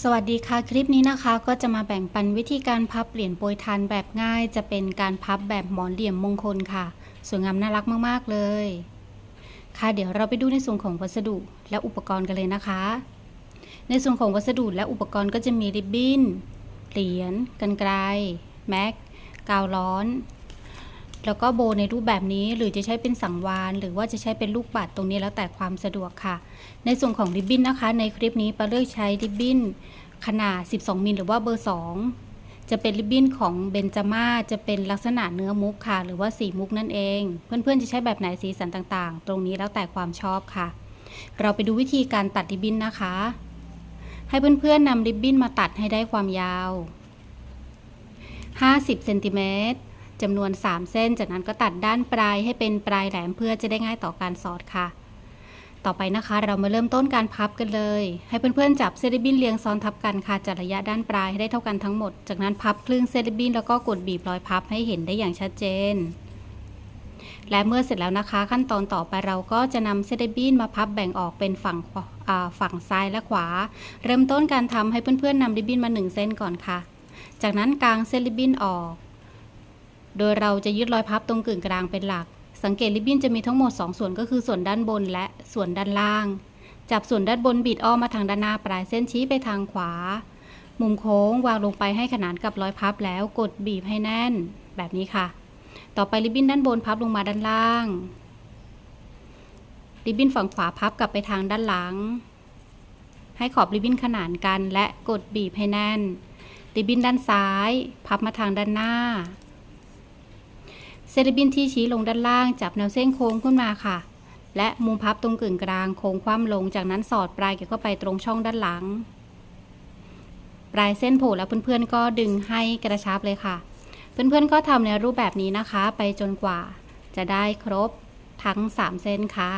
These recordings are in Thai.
สวัสดีค่ะ คลิปนี้นะคะก็จะมาแบ่งปันวิธีการพับเหรียญโปรยทานแบบง่าย จะเป็นการพับแบบหมอนเหลี่ยมมงคลค่ะ สวยงามน่ารักมาก ๆ เลย ค่ะเดี๋ยวเราไปดูในส่วนของวัสดุและอุปกรณ์กันเลยนะคะ ในส่วนของวัสดุและอุปกรณ์ก็จะมีริบบิ้นเหรียญกันไกรแม็กกาวร้อน แล้วก็โบในรูปแบบนี้หรือจะใช้เป็นสังวานหรือว่าจะใช้เป็นลูกปัดตรงนี้แล้วแต่ความสะดวกค่ะ ในส่วนของริบบิ้นนะคะ ในคลิปนี้ปาเลือกใช้ริบบิ้นขนาด 12มิลหรือว่าเบอร์ 2 จะเป็นริบบิ้นของเบนจาม่าจะเป็นลักษณะเนื้อมุกค่ะ หรือว่าสีมุกนั่นเอง เพื่อนๆจะใช้แบบไหนสีสันต่างๆ ตรงนี้แล้วแต่ความชอบค่ะ เราไปดูวิธีการตัดริบบิ้นนะคะ ให้เพื่อนๆนำริบบิ้นมาตัดให้ได้ความยาว 50เซนติเมตร จำนวน 3 เส้น จากนั้นก็ตัดด้านปลายให้เป็นปลายแหลมเพื่อจะได้ง่ายต่อการสอดค่ะ ต่อไปนะคะ เรามาเริ่มต้นการพับกันเลย ให้เพื่อนๆจับเซริบินเรียงซ้อนทับกันค่ะจัดระยะด้านปลายให้ได้เท่ากันทั้งหมด จากนั้นพับครึ่งเซริบินแล้วก็กดบีบรอยพับให้เห็นได้อย่างชัดเจนและเมื่อเสร็จแล้วนะคะ ขั้นตอนต่อไปเราก็จะนำเซริบินมาพับแบ่งออกเป็นฝั่งฝั่งซ้ายและขวา เริ่มต้นการทำให้เพื่อนๆนำริบบินมาหนึ่งเส้นก่อนค่ะ จากนั้นกางเส้นริบบินออก โดยเราจะยึดรอยพับตรงกึ่งกลางเป็นหลัก สังเกตริบบิ้นจะมีทั้งหมด 2 ส่วนก็คือส่วนด้านบนและส่วนด้านล่าง จับส่วนด้านบนบิดอ้อมมาทางด้านหน้าปลายเส้นชี้ไปทางขวา มุมโค้งวางลงไปให้ขนานกับรอยพับแล้วกดบีบให้แน่น แบบนี้ค่ะ ต่อไปริบบิ้นด้านบนพับลงมาด้านล่าง ริบบิ้นฝั่งขวาพับกลับไปทางด้านหลัง ให้ขอบริบบิ้นขนานกันและกดบีบให้แน่น ริบบิ้นด้านซ้าย พับมาทางด้านหน้า เซริบบินที่ชี้ลงด้านล่างจับแนวเส้นโค้งขึ้นมาค่ะ และมุมพับตรงกึ่งกลางโค้งคว่ำลง จากนั้นสอดปลายเก็บเข้าไปตรงช่องด้านหลัง ปลายเส้นโผล่แล้วเพื่อนๆ ก็ดึงให้กระชับเลยค่ะ เพื่อนๆ ก็ทำในรูปแบบนี้นะคะ ไปจนกว่า จะได้ครบทั้ง 3 เส้นค่ะ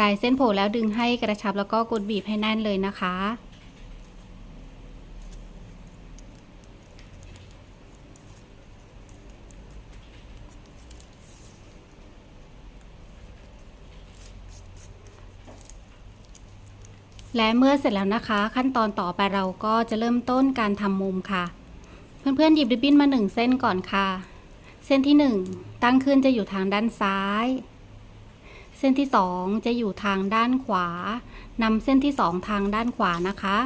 ลายเส้นโผล่แล้วดึงให้กระชับแล้วก็กดบีบให้แน่นเลยนะคะ และเมื่อเสร็จแล้วนะคะ ขั้นตอนต่อไปเราก็จะเริ่มต้นการทำมุมค่ะ เพื่อนๆหยิบริบบิ้นมาหนึ่งเส้นก่อนค่ะ เส้นที่หนึ่งตั้งขึ้นจะอยู่ทางด้านซ้าย เส้นที่ 2 จะอยู่ทางด้านขวานำเส้นที่ 2 ทางด้านขวานะคะ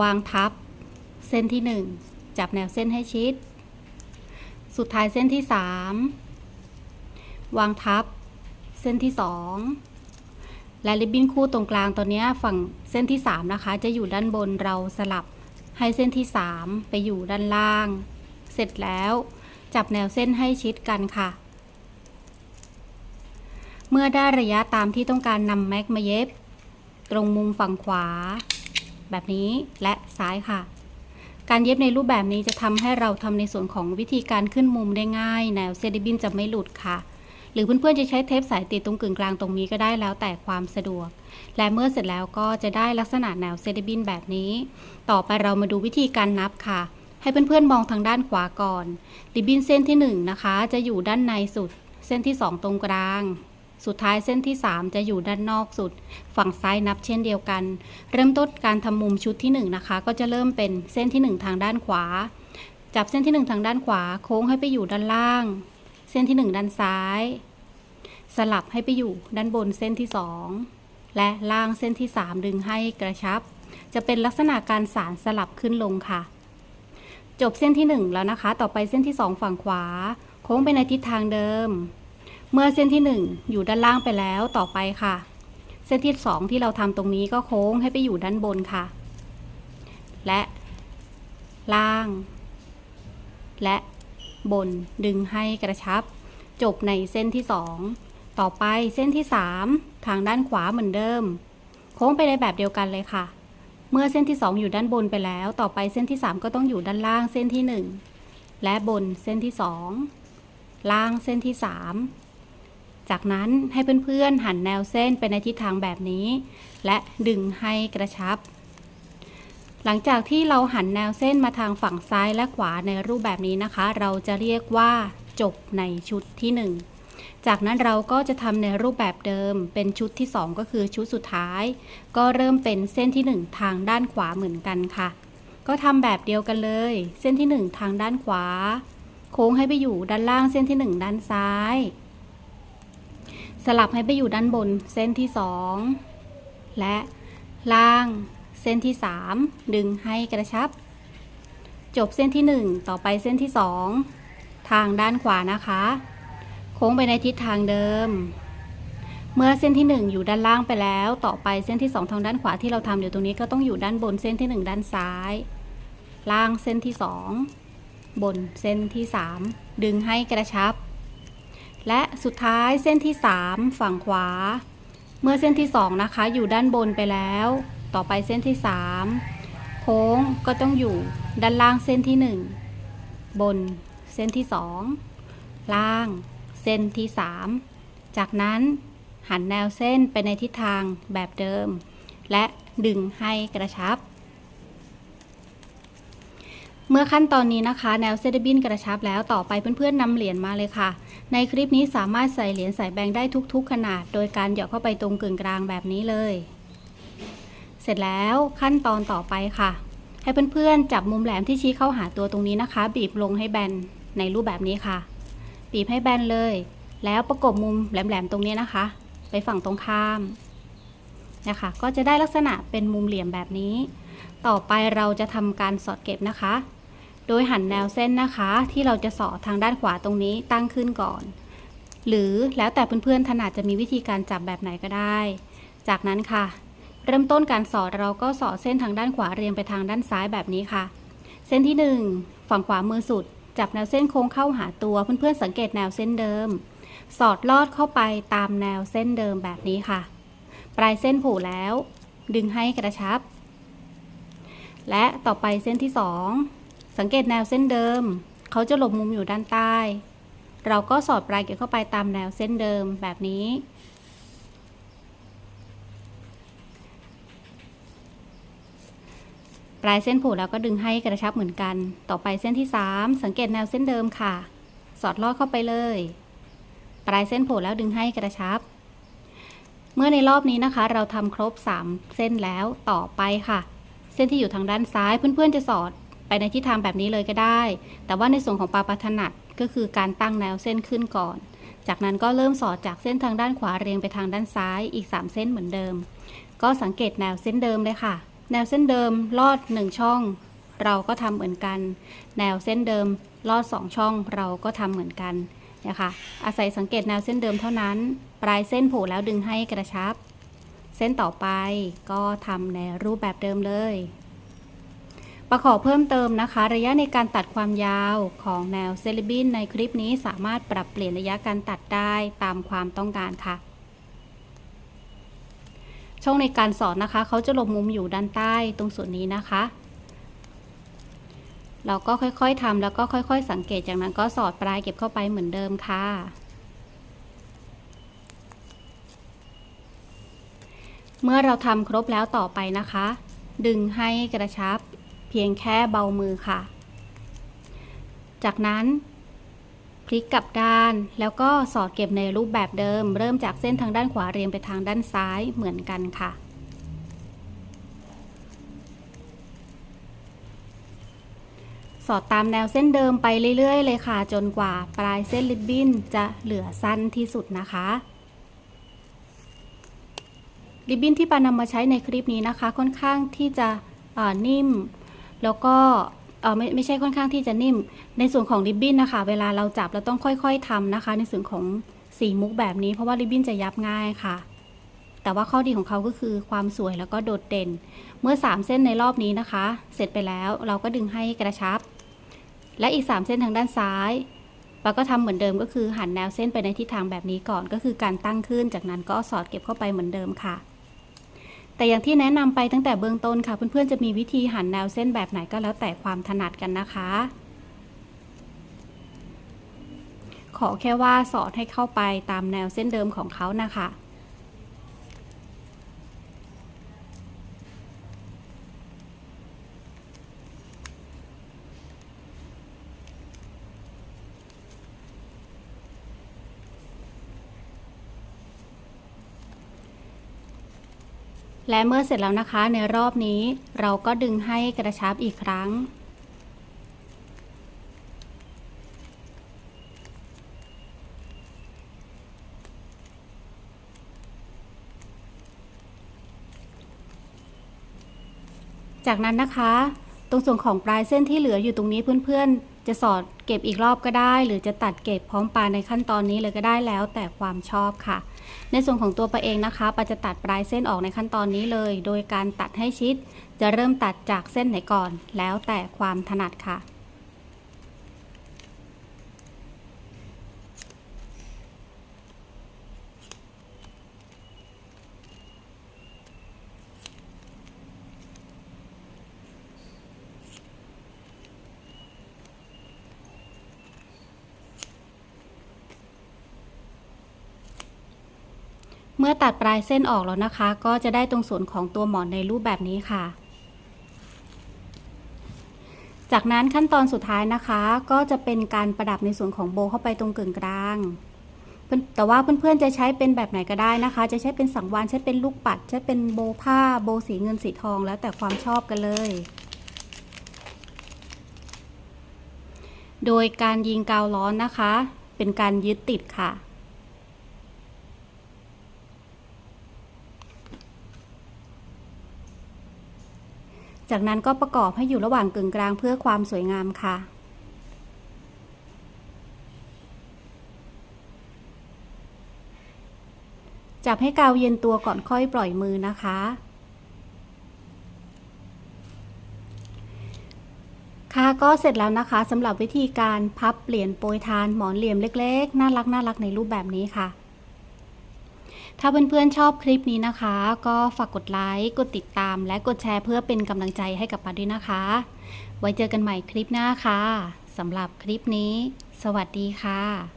วางทับ เส้นที่ 1 จับแนวเส้นให้ชิด สุดท้ายเส้นที่ 3 วางทับ เส้นที่ 2 และริบบิ้นคู่ตรงกลางตัวนี้ฝั่งเส้นที่ 3 นะคะ จะอยู่ด้านบนเราสลับให้เส้นที่ 3 ไปอยู่ด้านล่าง เสร็จแล้วจับแนวเส้นให้ชิดกันค่ะ เมื่อได้ระยะตามที่ต้องการนำแม็กมาเย็บ ตรงมุมฝั่งขวา แบบนี้และซ้ายค่ะ การเย็บในรูปแบบนี้จะทำให้เราทำในส่วนของวิธีการขึ้นมุมได้ง่าย แนวเซดิบินจะไม่หลุดค่ะหรือเพื่อนๆ จะใช้เทปสายติดตรงกึ่งกลางตรงนี้ก็ได้แล้วแต่ความสะดวก และเมื่อเสร็จแล้วก็จะได้ลักษณะแนวเซดิบินแบบนี้ ต่อไปเรามาดูวิธีการนับค่ะ ให้เพื่อนๆ มองทางด้านขวาก่อน ริบบินเส้นที่ 1 นะคะ จะอยู่ด้านในสุด เส้นที่ 2 ตรงกลาง สุดท้ายเส้นที่ 3 จะอยู่ด้านนอกสุด ฝั่งซ้ายนับเช่นเดียวกัน เริ่มต้นการทำมุมชุดที่ 1 นะคะ ก็จะเริ่มเป็นเส้นที่ 1 ทางด้านขวา จับเส้นที่ 1 ทางด้านขวา โค้งให้ไปอยู่ด้านล่าง เส้นที่ 1 ด้านซ้าย สลับให้ไปอยู่ด้านบนเส้นที่ 2 และล่างเส้นที่ 3 ดึงให้กระชับ จะเป็นลักษณะการสารสลับขึ้นลงค่ะ จบเส้นที่ 1 แล้วนะคะ ต่อไปเส้นที่ 2 ฝั่งขวา โค้งไปในทิศทางเดิม เมื่อเส้นที่ 1 อยู่ด้านล่างไปแล้วต่อไปค่ะ เส้นที่ 2 ที่เราทำตรงนี้ก็โค้งให้ไปอยู่ด้านบนค่ะ และล่าง และบนดึงให้กระชับ จบในเส้นที่ 2 ต่อไปเส้นที่ 3 ทางด้านขวาเหมือนเดิม โค้งไปในแบบเดียวกันเลยค่ะ เมื่อเส้นที่ 2 อยู่ด้านบนไปแล้ว ต่อไปเส้นที่ 3 ก็ต้องอยู่ด้านล่างเส้นที่ 1 และบนเส้นที่ 2 ล่างเส้นที่ 3 จากนั้นให้เพื่อนๆหันแนวเส้นไปในทิศทางแบบนี้ และดึงให้กระชับ หลังจากที่เราหันแนวเส้นมาทางฝั่งซ้ายและขวาในรูปแบบนี้นะคะ เราจะเรียกว่าจบในชุดที่ 1 จากนั้นเราก็จะทำในรูปแบบเดิมเป็นชุดที่ 2 ก็คือชุดสุดท้าย ก็เริ่มเป็นเส้นที่ 1 ทางด้านขวาเหมือนกันค่ะ ก็ทำแบบเดียวกันเลย เส้นที่ 1 ทางด้านขวา โค้งให้ไปอยู่ด้านล่างเส้นที่ 1 ด้านซ้าย สลับให้ไปอยู่ด้านบนเส้นที่ 2 และล่างเส้นที่ 3 ดึงให้กระชับ จบเส้นที่ 1 ต่อไปเส้นที่ 2 ทางด้านขวานะคะ โค้งไปในทิศทางเดิม เมื่อเส้นที่ 1 อยู่ด้านล่างไปแล้ว ต่อไปเส้นที่ 2 ทางด้านขวาที่เราทำอยู่ตรงนี้ก็ต้องอยู่ด้านบนเส้นที่ 1 ด้านซ้าย ล่างเส้นที่ 2 บนเส้นที่ 3 ดึงให้กระชับ และสุดท้ายเส้นที่ 3 ฝั่งขวา เมื่อเส้นที่ 2 นะคะ อยู่ด้านบนไปแล้ว ต่อไปเส้นที่ 3 โค้งก็ต้องอยู่ด้านล่างเส้นที่ 1 บนเส้นที่ 2 ล่างเส้นที่ 3 จากนั้นหันแนวเส้นไปในทิศทางแบบเดิม และดึงให้กระชับ เมื่อขั้นตอนนี้นะคะ แนวเส้นได้บินกระชับแล้วต่อไปเพื่อนๆนำเหรียญมาเลยค่ะ ในคลิปนี้สามารถใส่เหรียญใส่แบงค์ได้ทุกๆ ขนาด โดยการหยอดเข้าไปตรงกึ่งกลางแบบนี้เลย เสร็จแล้วขั้นตอนต่อไปค่ะ ให้เพื่อนๆจับมุมแหลมที่ชี้เข้าหาตัวตรงนี้นะคะ บีบลงให้แบนในรูปแบบนี้ค่ะ บีบให้แบนเลย แล้วประกบมุมแหลมๆตรงนี้นะคะ ไปฝั่งตรงข้ามนะคะก็จะได้ลักษณะเป็นมุมเหลี่ยมแบบนี้ ต่อไปเราจะทำการสอดเก็บนะคะ โดยหันแนวเส้นนะคะ ที่เราจะสอดทางด้านขวาตรงนี้ตั้งขึ้นก่อน หรือแล้วแต่เพื่อนๆถนัดจะมีวิธีการจับแบบไหนก็ได้ จากนั้นค่ะ เริ่มต้นการสอดเราก็สอดเส้นทางด้านขวาเรียงไปทางด้านซ้ายแบบนี้ค่ะ เส้นที่ 1 ฝั่งขวามือสุด จับแนวเส้นโค้งเข้าหาตัวเพื่อนๆสังเกตแนวเส้นเดิม สอดลอดเข้าไปตามแนวเส้นเดิมแบบนี้ค่ะ ปลายเส้นผูแล้ว ดึงให้กระชับ และต่อไปเส้นที่ 2 สังเกตแนวเส้นเดิม เขาจะหลบมุมอยู่ด้านใต้ เราก็สอดปลายเกี่ยวเข้าไปตามแนวเส้นเดิมแบบนี้ ปลายเส้นผูแล้วก็ดึงให้กระชับเหมือนกัน ต่อไปเส้นที่ 3 สังเกตแนวเส้นเดิมค่ะ สอดลอดเข้าไปเลย ปลายเส้นผูแล้วดึงให้กระชับ เมื่อในรอบนี้นะคะ เราทำครบ 3 เส้นแล้วต่อไปค่ะ เส้นที่อยู่ทางด้านซ้ายเพื่อนๆจะสอด ไปในทิศทางแบบนี้เลยก็ได้ แต่ว่าในส่วนของปลาปัถนัดก็คือการตั้งแนวเส้นขึ้นก่อน จากนั้นก็เริ่มสอดจากเส้นทางด้านขวาเรียงไปทางด้านซ้ายอีก 3 เส้นเหมือนเดิม ก็สังเกตแนวเส้นเดิมเลยค่ะ แนวเส้นเดิมลอด 1 ช่อง เราก็ทำเหมือนกัน แนวเส้นเดิมลอด 2 ช่องเราก็ทำเหมือนกันนะคะอาศัยสังเกตแนวเส้นเดิมเท่านั้น ปลายเส้นโผล่แล้วดึงให้กระชับ เส้นต่อไปก็ทำในรูปแบบเดิมเลย ประกอเพิ่มเติมนะคะ ระยะในการตัดความยาวของแนวเซลิบินในคลิปนี้สามารถปรับเปลี่ยนระยะการตัดได้ตามความต้องการค่ะ ช่องในการสอนนะคะ เขาจะลบมุมอยู่ด้านใต้ตรงส่วนนี้นะคะ เราก็ค่อยๆทำแล้วก็ค่อยๆ สังเกตจากนั้นก็สอดปลายเก็บเข้าไปเหมือนเดิมค่ะเมื่อเราทำครบแล้วต่อไปนะคะ ดึงให้กระชับ พียงแค่เบามือค่ะ จากนั้นพลิกกลับด้านแล้วก็สอดเก็บในรูปแบบเดิม เริ่มจากเส้นทางด้านขวาเรียงไปทางด้านซ้ายเหมือนกันค่ะ สอดตามแนวเส้นเดิมไปเรื่อย ๆ เลยค่ะ จนกว่าปลายเส้นริบบิ้นจะเหลือสั้นที่สุดนะคะริบบิ้นที่ปานำมาใช้ในคลิปนี้นะคะ ค่อนข้างที่จะนิ่ม แล้วก็ไม่ไม่ใช่ค่อนข้างที่จะนิ่ม ในส่วนของริบบิ้นนะคะ เวลาเราจับเราต้องค่อย ๆทำนะคะ ในส่วนของสีมุกแบบนี้ เพราะว่าริบบิ้นจะยับง่ายค่ะ แต่ว่าข้อดีของเขาก็คือความสวยแล้วก็โดดเด่น เมื่อ 3 เส้นในรอบนี้นะคะ เสร็จไปแล้วเราก็ดึงให้กระชับ และอีก 3 เส้นทางด้านซ้ายเราก็ทำเหมือนเดิมก็คือหันแนวเส้นไปในทิศทางแบบนี้ก่อนก็คือการตั้งขึ้น จากนั้นก็สอดเก็บเข้าไปเหมือนเดิมค่ะ แต่อย่างที่แนะนำไปตั้งแต่เบื้องต้นค่ะ เพื่อนๆจะมีวิธีหันแนวเส้นแบบไหนก็แล้วแต่ความถนัดกันนะคะ ขอแค่ว่าสอดให้เข้าไปตามแนวเส้นเดิมของเขานะคะ และเมื่อเสร็จแล้วนะคะในรอบนี้เราก็ดึงให้กระชับอีกครั้ง จากนั้นนะคะ ตรงส่วนของปลายเส้นที่เหลืออยู่ตรงนี้เพื่อนๆ จะสอดเก็บอีกรอบก็ได้ หรือจะตัดเก็บพร้อมปลาในขั้นตอนนี้เลยก็ได้แล้วแต่ความชอบค่ะ ในส่วนของตัวปลาเองนะคะปลาจะตัดปลายเส้นออกในขั้นตอนนี้เลย โดยการตัดให้ชิด จะเริ่มตัดจากเส้นไหนก่อน แล้วแต่ความถนัดค่ะ มื่อตัดปลายเส้นออกแล้วนะคะ ก็จะได้ตรงส่วนของตัวหมอนในรูปแบบนี้ค่ะ จากนั้นขั้นตอนสุดท้ายนะคะ ก็จะเป็นการประดับในส่วนของโบเข้าไปตรงกึ่งกลางแต่ว่าเพื่อนๆจะใช้เป็นแบบไหนก็ได้นะคะ จะใช้เป็นสังวานใช้เป็นลูกปัด ใช้เป็นโบผ้าโบสีเงินสีทองแล้วแต่ความชอบกันเลย โดยการยิงกาวร้อนนะคะ เป็นการยึดติดค่ะ จากนั้นก็ประกอบให้อยู่ระหว่างกึ่งกลางเพื่อความสวยงามค่ะ จับให้กาวเย็นตัวก่อนค่อยปล่อยมือนะคะ ค่ะก็เสร็จแล้วนะคะสำหรับวิธีการพับเปลี่ยนโปรยทานหมอนเหลี่ยมเล็ก ๆ น่ารักน่ารักในรูปแบบนี้ค่ะ ถ้าเพื่อนๆชอบคลิปนี้นะคะ ก็ฝากกดไลค์กดติดตาม และกดแชร์เพื่อเป็นกำลังใจให้กับปาด้วยนะคะ ไว้เจอกันใหม่คลิปหน้าค่ะสำหรับคลิปนี้ สวัสดีค่ะ